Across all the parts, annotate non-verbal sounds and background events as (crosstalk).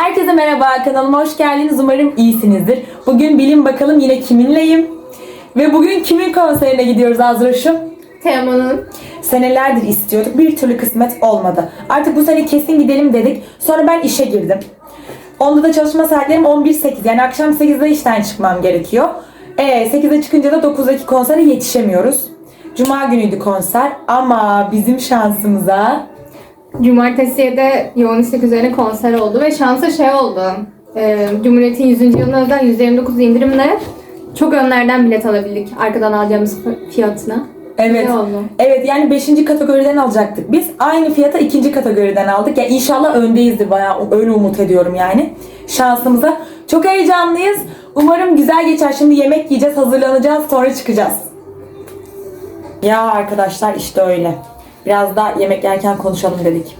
Herkese merhaba, kanalıma hoş geldiniz. Umarım iyisinizdir. Bugün bilin bakalım yine kiminleyim. Ve bugün kimin konserine gidiyoruz Azroş'um? Teoman'ın. Senelerdir istiyorduk, bir türlü kısmet olmadı. Artık bu sene kesin gidelim dedik. Sonra ben işe girdim. Onda da çalışma saatlerim 11-8 yani akşam 8'de işten çıkmam gerekiyor. E 8'de çıkınca da 9'daki konsere yetişemiyoruz. Cuma günüydü konser ama bizim şansımıza Cumartesiye de yoğun istek üzerine konser oldu ve şansa şey oldu. E, Cumhuriyet'in 100. yılına özel %29 indirimle çok önlerden bilet alabildik arkadan alacağımız fi- fiyatına. Evet. Ne oldu? Evet yani 5. kategoriden alacaktık. Biz aynı fiyata 2. kategoriden aldık. Ya inşallah öndeyizdir bayağı öyle umut ediyorum yani. Şansımıza. Çok heyecanlıyız. Umarım güzel geçer. Şimdi yemek yiyeceğiz, hazırlanacağız, sonra çıkacağız. Ya arkadaşlar işte öyle. Biraz da yemek yerken konuşalım dedik.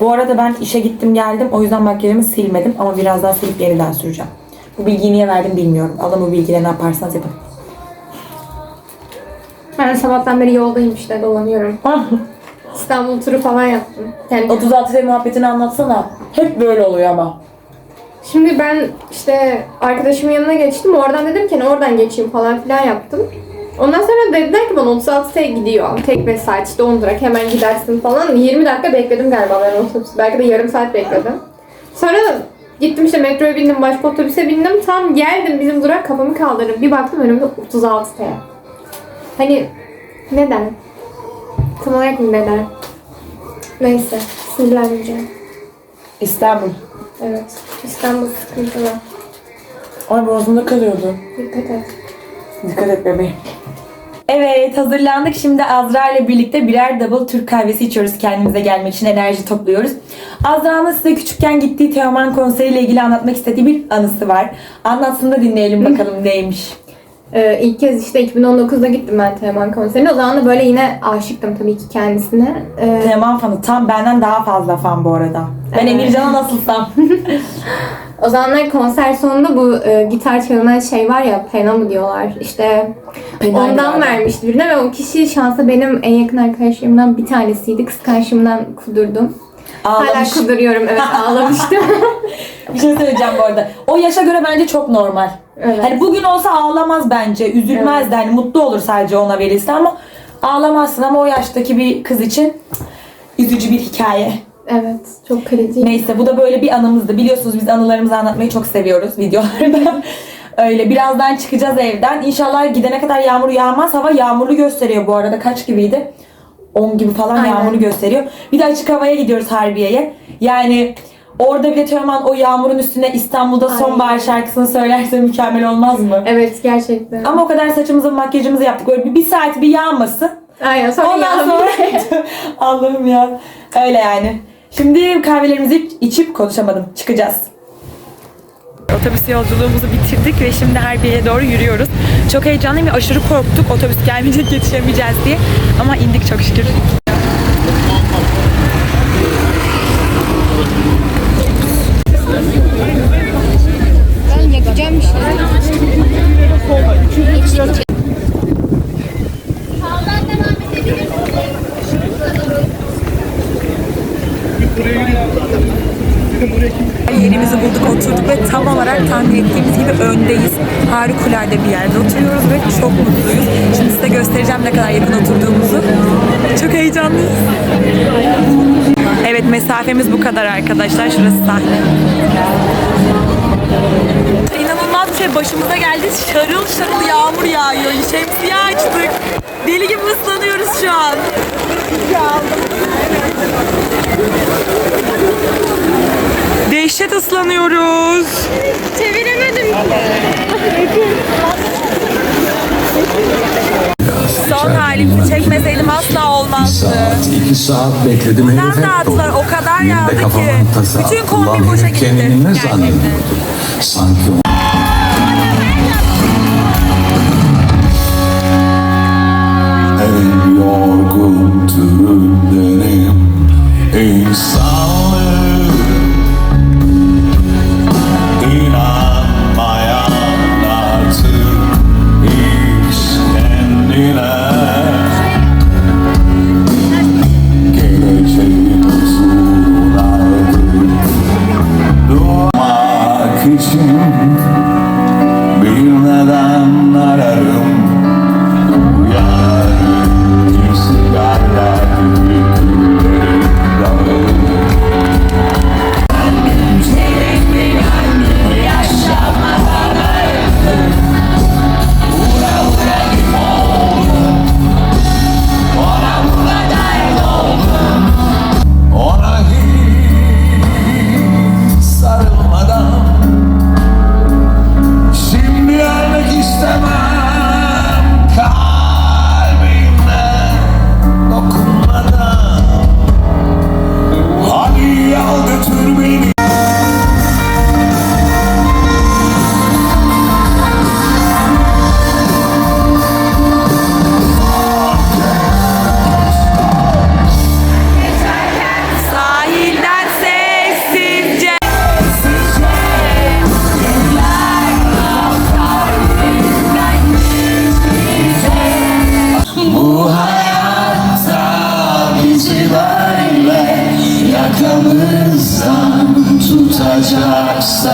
Bu arada ben işe gittim geldim. O yüzden makyajımı silmedim ama birazdan silip yeniden süreceğim. Bu bilgiyi niye verdim bilmiyorum. Alın bu bilgiyle ne yaparsanız yapın. Ben sabahtan beri yoldayım işte dolanıyorum. İstanbul turu falan yaptım. Yani 36 T muhabbetini anlatsana. Hep böyle oluyor ama. Şimdi ben işte arkadaşımın yanına geçtim. Oradan dedim ki hani oradan geçeyim falan filan yaptım. Ondan sonra dediler ki bana 36 T gidiyor. Tek bir saat işte 10 durak hemen gidersin falan. 20 dakika bekledim galiba ben otobüs. Belki de yarım saat bekledim. Sonra gittim işte metroya bindim, başka otobüse bindim. Tam geldim bizim durak kafamı kaldırdım. Bir baktım önümde 36 T. Hani neden? Tam olarak neden? Neyse sinirlenmeyeceğim. İstanbul. Evet. İstanbul sıkıntılı. Ay boğazımda kalıyordu. Dikkat et. Dikkat et bebeğim. Evet hazırlandık. Şimdi Azra ile birlikte birer double Türk kahvesi içiyoruz. Kendimize gelmek için enerji topluyoruz. Azra'nın size küçükken gittiği Teoman konseriyle ilgili anlatmak istediği bir anısı var. Anlatsın da dinleyelim bakalım neymiş. Ee, ilk kez işte 2019'da gittim ben Teoman konserine. O zaman da böyle yine aşıktım tabii ki kendisine. Ee, Teoman fanı tam benden daha fazla fan bu arada. Ben Evet. Emircan'a nasılsam. (laughs) o zamanlar konser sonunda bu e, gitar çalınan şey var ya pena mı diyorlar. İşte Penaydı ondan vermişti birine ve o kişi şansa benim en yakın arkadaşlarımdan bir tanesiydi. Kıskançlığımdan kudurdum. Hala Ağlamış. kuduruyorum evet (laughs) ağlamıştım. Bir şey söyleyeceğim bu arada. O yaşa göre bence çok normal. Evet. Hani bugün olsa ağlamaz bence. Üzülmez de hani mutlu olur sadece ona verilse ama ağlamazsın ama o yaştaki bir kız için üzücü bir hikaye. Evet çok kritik. Neyse bu da böyle bir anımızdı. Biliyorsunuz biz anılarımızı anlatmayı çok seviyoruz videolarda. (laughs) Öyle birazdan çıkacağız evden. İnşallah gidene kadar yağmur yağmaz. Hava yağmurlu gösteriyor bu arada. Kaç gibiydi? 10 gibi falan Aynen. yağmurlu gösteriyor. Bir de açık havaya gidiyoruz Harbiye'ye. Yani orada bile Teoman o yağmurun üstüne İstanbul'da Aynen. sonbahar şarkısını söylerse mükemmel olmaz mı? Evet gerçekten. Ama o kadar saçımızı makyajımızı yaptık. Böyle bir, bir saat bir yağmasın. Aynen sonra Ondan yağmur. sonra (laughs) Allah'ım ya. Öyle yani. Şimdi kahvelerimizi içip konuşamadım. Çıkacağız. Otobüs yolculuğumuzu bitirdik ve şimdi Harbiye'ye doğru yürüyoruz. Çok heyecanlıyım ve aşırı korktuk otobüs gelmeyecek yetişemeyeceğiz diye. Ama indik çok şükür. Yerimizi bulduk, oturduk ve tam olarak tahmin ettiğimiz gibi öndeyiz. Harikulade bir yerde oturuyoruz ve çok mutluyuz. Şimdi size göstereceğim ne kadar yakın oturduğumuzu. Çok heyecanlıyız. Evet mesafemiz bu kadar arkadaşlar. Şurası sahne. İnanılmaz bir şey başımıza geldi. Şarıl şarıl yağmur yağıyor. Şemsiye açtık. Deli gibi ıslanıyoruz şu an. Dehşet ıslanıyoruz. Çeviremedim. Son halimizi çekmeseydim asla olmazdı. saat, iki saat bekledim dağıttılar, burada. o kadar yağdı ki. Bütün kombi boşa gitti. Kendini ne Gerçekten. zannediyordu? Sanki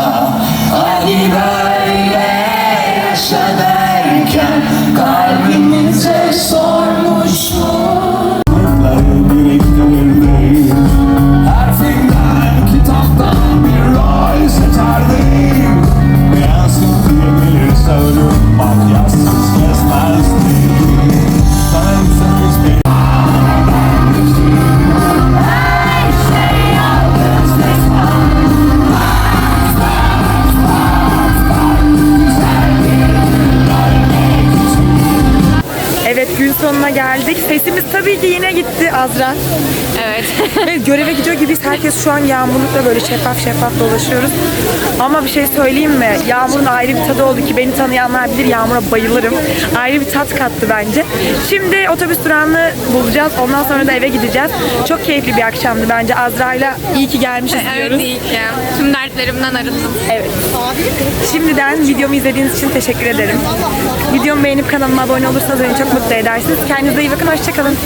Adiba geldik. Sesimiz tabii ki yine gitti Azra. Evet. (laughs) Ve göreve gidiyor gibiyiz. Herkes şu an yağmurlukla böyle şeffaf şeffaf dolaşıyoruz. Ama bir şey söyleyeyim mi? Yağmurun ayrı bir tadı oldu ki beni tanıyanlar bilir Yağmur'a bayılırım. Ayrı bir tat kattı bence. Şimdi otobüs durağını bulacağız. Ondan sonra da eve gideceğiz. Çok keyifli bir akşamdı bence. Azra'yla iyi ki gelmişiz Evet diyoruz. iyi ki. Tüm dertlerimden arındım. Evet. Şimdiden videomu izlediğiniz için teşekkür ederim. Videomu beğenip kanalıma abone olursanız beni çok mutlu edersiniz. Kendinize iyi bakın. Hoşçakalın.